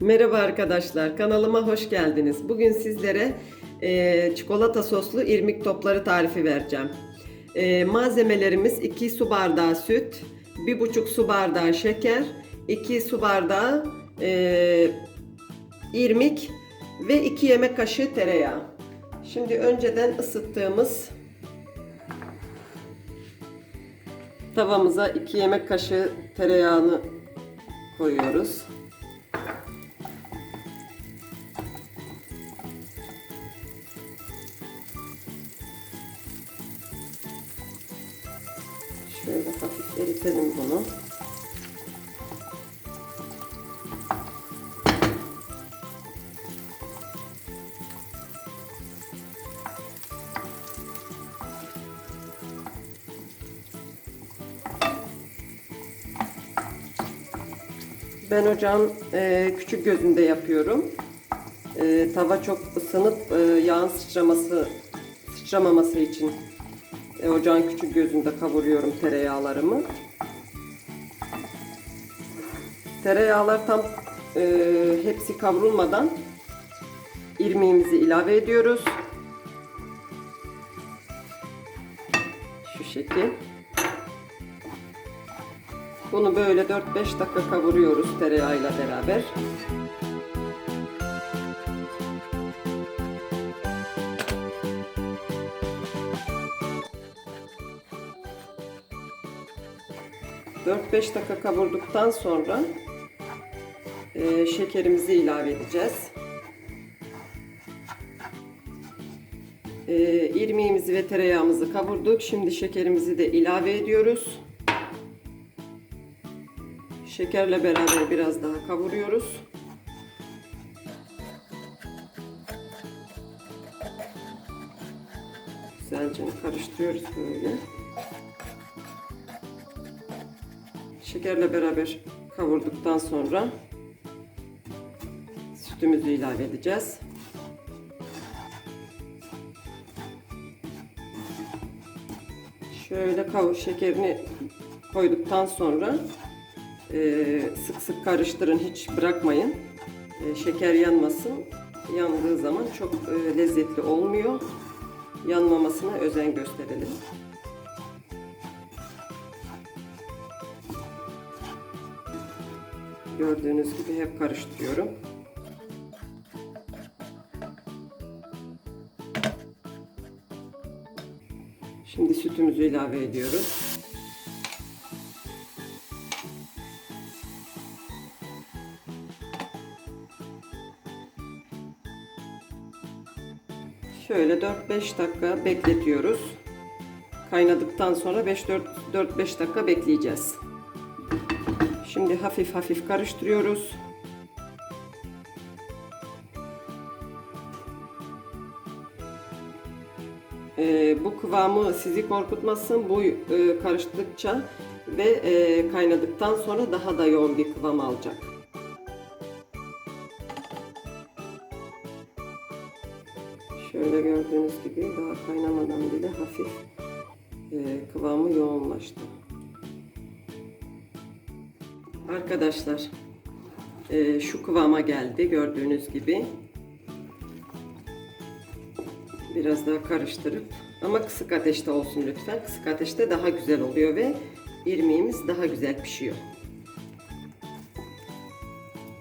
Merhaba arkadaşlar, kanalıma hoş geldiniz. Bugün sizlere e, çikolata soslu irmik topları tarifi vereceğim. E, malzemelerimiz 2 su bardağı süt, 1,5 su bardağı şeker, 2 su bardağı e, irmik ve 2 yemek kaşığı tereyağı. Şimdi önceden ısıttığımız tavamıza 2 yemek kaşığı tereyağını koyuyoruz. Şöyle hafif eritelim bunu. Ben ocağın e, küçük gözünde yapıyorum. E, tava çok ısınıp e, yağın sıçraması sıçramaması için e, ocağın küçük gözünde kavuruyorum tereyağlarımı. Tereyağlar tam e, hepsi kavrulmadan irmiğimizi ilave ediyoruz. Şu şekil. Bunu böyle 4-5 dakika kavuruyoruz tereyağıyla beraber. Dört beş dakika kavurduktan sonra e, şekerimizi ilave edeceğiz. E, irmiğimizi ve tereyağımızı kavurduk. Şimdi şekerimizi de ilave ediyoruz. Şekerle beraber biraz daha kavuruyoruz. Güzelce karıştırıyoruz böyle. Şekerle beraber kavurduktan sonra sütümüzü ilave edeceğiz. Şöyle kavur şekerini koyduktan sonra ee, sık sık karıştırın hiç bırakmayın. Ee, şeker yanmasın. Yandığı zaman çok e, lezzetli olmuyor. Yanmamasına özen gösterelim gördüğünüz gibi hep karıştırıyorum şimdi sütümüzü ilave ediyoruz Şöyle 4-5 dakika bekletiyoruz. Kaynadıktan sonra 5-4-5 dakika bekleyeceğiz. Şimdi hafif hafif karıştırıyoruz. Ee, bu kıvamı sizi korkutmasın. Bu e, karıştıkça ve e, kaynadıktan sonra daha da yoğun bir kıvam alacak. Şöyle gördüğünüz gibi daha kaynamadan bile hafif e, kıvamı yoğunlaştı. Arkadaşlar e, şu kıvama geldi gördüğünüz gibi. Biraz daha karıştırıp ama kısık ateşte olsun lütfen. Kısık ateşte daha güzel oluyor ve irmiğimiz daha güzel pişiyor.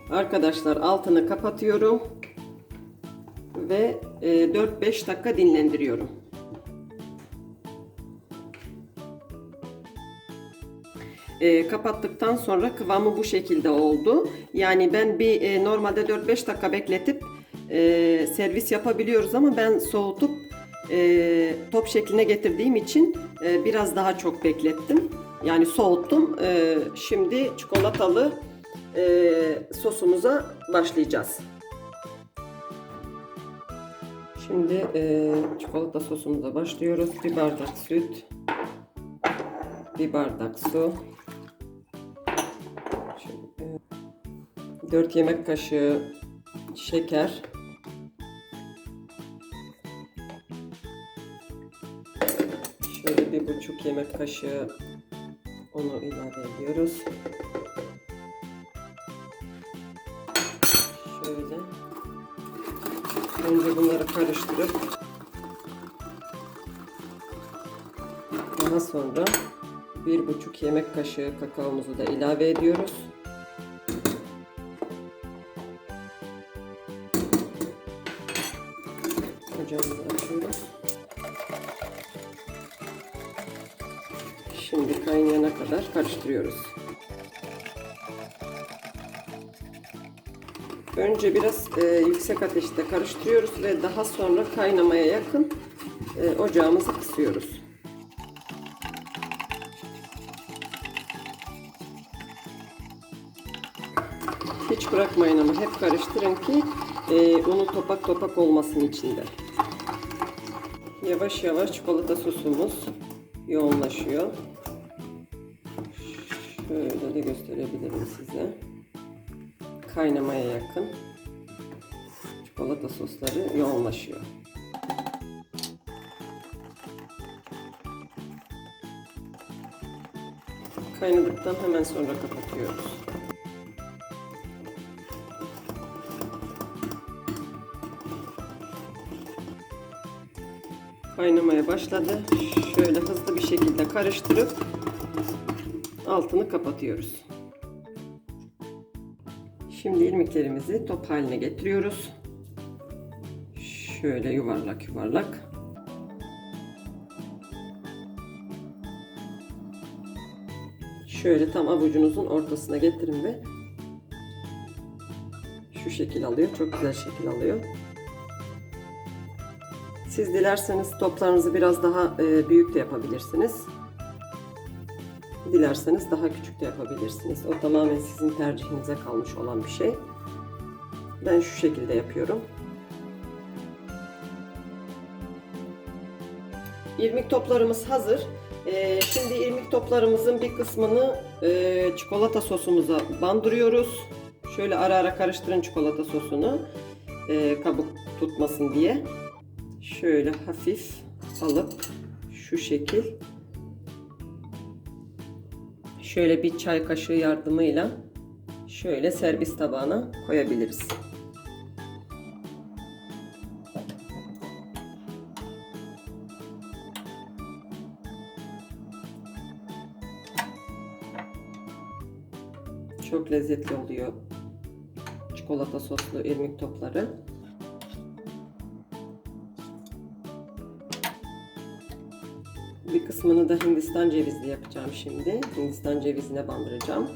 Arkadaşlar altını kapatıyorum ve 4-5 dakika dinlendiriyorum. E, kapattıktan sonra kıvamı bu şekilde oldu. Yani ben bir e, normalde 4-5 dakika bekletip e, servis yapabiliyoruz ama ben soğutup e, top şekline getirdiğim için e, biraz daha çok beklettim. Yani soğuttum. E, şimdi çikolatalı e, sosumuza başlayacağız. Şimdi e, çikolata sosumuza başlıyoruz. Bir bardak süt, bir bardak su, 4 yemek kaşığı şeker, şöyle bir buçuk yemek kaşığı onu ilave ediyoruz. Önce bunları karıştırıp daha sonra bir buçuk yemek kaşığı kakaomuzu da ilave ediyoruz. Karıştırıyoruz. Önce biraz e, yüksek ateşte karıştırıyoruz ve daha sonra kaynamaya yakın e, ocağımızı kısıyoruz. Hiç bırakmayın ama hep karıştırın ki e, unu topak topak olmasın içinde. Yavaş yavaş çikolata sosumuz yoğunlaşıyor. Şöyle de gösterebilirim size. Kaynamaya yakın çikolata sosları yoğunlaşıyor. Kaynadıktan hemen sonra kapatıyoruz. kaynamaya başladı. Şöyle hızlı bir şekilde karıştırıp altını kapatıyoruz. Şimdi irmiklerimizi top haline getiriyoruz. Şöyle yuvarlak yuvarlak. Şöyle tam avucunuzun ortasına getirin ve şu şekil alıyor. Çok güzel şekil alıyor. Siz dilerseniz toplarınızı biraz daha e, büyük de yapabilirsiniz. Dilerseniz daha küçük de yapabilirsiniz. O tamamen sizin tercihinize kalmış olan bir şey. Ben şu şekilde yapıyorum. İrmik toplarımız hazır. E, şimdi irmik toplarımızın bir kısmını e, çikolata sosumuza bandırıyoruz. Şöyle ara ara karıştırın çikolata sosunu. E, kabuk tutmasın diye şöyle hafif alıp şu şekil şöyle bir çay kaşığı yardımıyla şöyle servis tabağına koyabiliriz. Çok lezzetli oluyor çikolata soslu irmik topları. Bir kısmını da Hindistan cevizli yapacağım şimdi. Hindistan cevizine bandıracağım.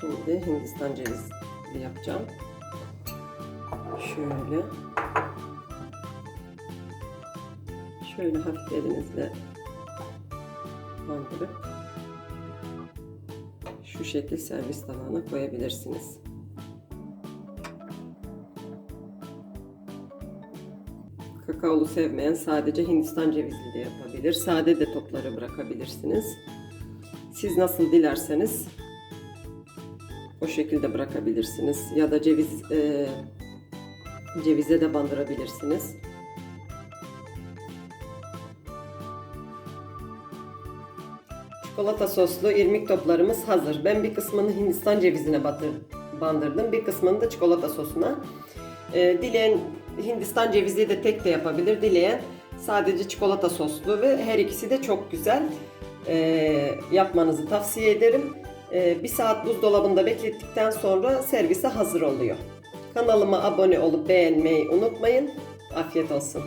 Şimdi Hindistan cevizli yapacağım. Şöyle. Şöyle hafif elinizle bandırıp şu şekil servis tabağına koyabilirsiniz. Kakaolu sevmeyen sadece Hindistan cevizli de yapabilir. Sade de topları bırakabilirsiniz. Siz nasıl dilerseniz o şekilde bırakabilirsiniz. Ya da ceviz e, cevize de bandırabilirsiniz. Çikolata soslu irmik toplarımız hazır. Ben bir kısmını Hindistan cevizine batır, bandırdım. Bir kısmını da çikolata sosuna. E, dileyen Hindistan cevizi de tek de yapabilir. Dileyen sadece çikolata soslu ve her ikisi de çok güzel. E, yapmanızı tavsiye ederim. E, bir saat buzdolabında beklettikten sonra servise hazır oluyor. Kanalıma abone olup beğenmeyi unutmayın. Afiyet olsun.